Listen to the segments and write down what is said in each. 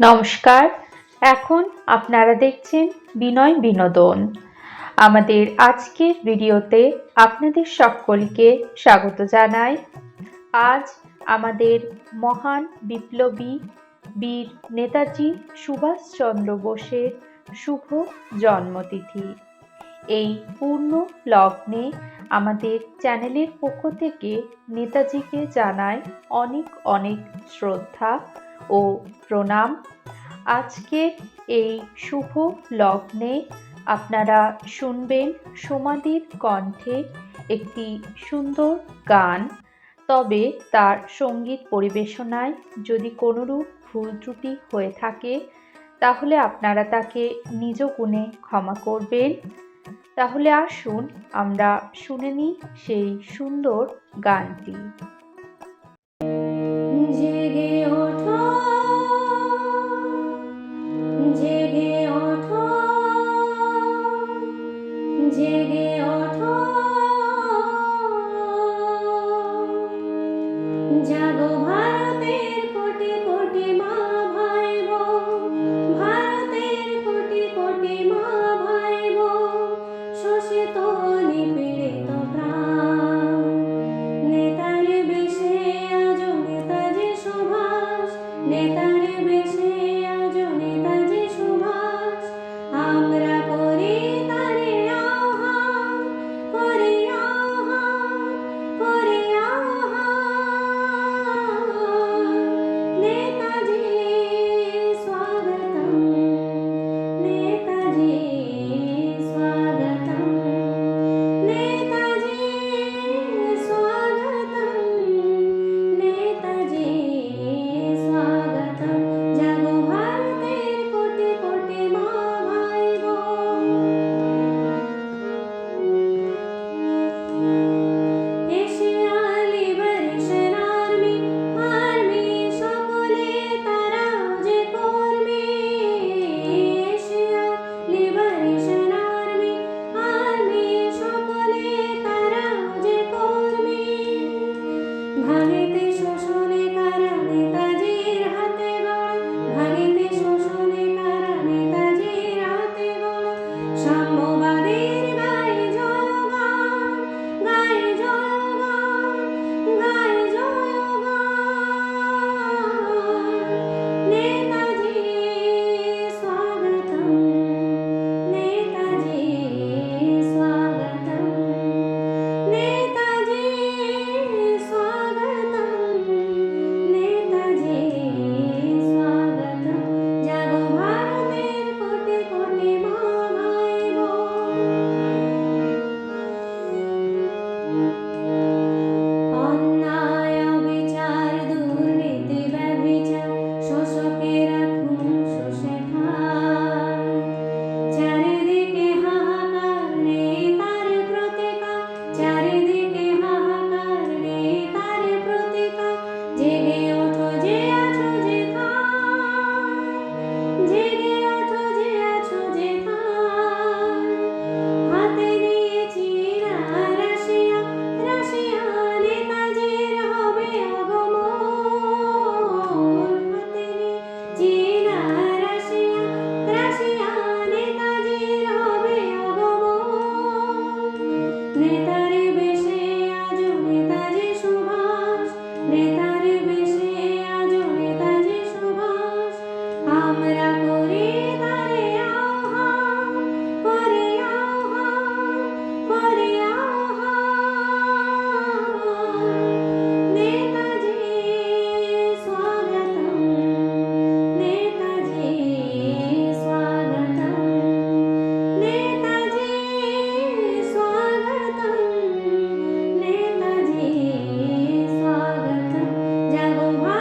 নমস্কার। এখন আপনারা দেখছেন বিনয় বিনোদন। আমাদের আজকের ভিডিওতে আপনাদের সকলকে স্বাগত জানাই। আজ আমাদের মহান বিপ্লবী বীর নেতাজি সুভাষচন্দ্র বোসের শুভ জন্মতিথি। এই পূর্ণ লগ্নে আমাদের চ্যানেলের পক্ষ থেকে নেতাজিকে জানায় অনেক অনেক শ্রদ্ধা। ও প্রণাম। আজকের এই শুভ লগ্নে আপনারা শুনবেন সমাধির কণ্ঠে একটি সুন্দর গান। তবে তার সংগীত পরিবেশনায় যদি কোনোরূপ ভুল ত্রুটি হয়ে থাকে, তাহলে আপনারা তাকে নিজ গুণে ক্ষমা করবেন। তাহলে আসুন আমরা শুনে নিই সেই সুন্দর গানটি। জেগে samo devil. Run.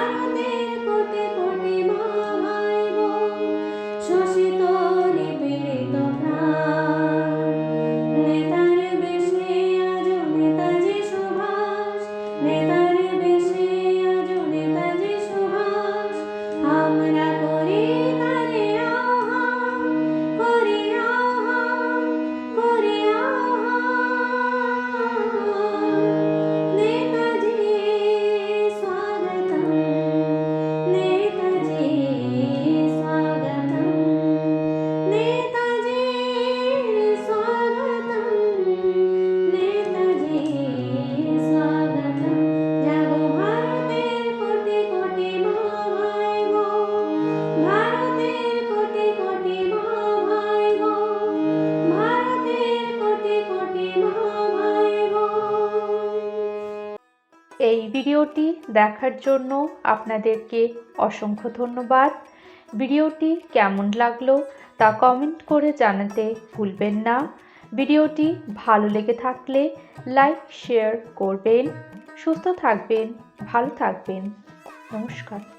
ভিডিওটি দেখার জন্য আপনাদেরকে অসংখ্য ধন্যবাদ। ভিডিওটি কেমন লাগল তা কমেন্ট করে জানাতে ভুলবেন না। ভিডিওটি ভালো লেগে থাকলে লাইক, শেয়ার করবেন। সুস্থ থাকবেন, ভালো থাকবেন। নমস্কার।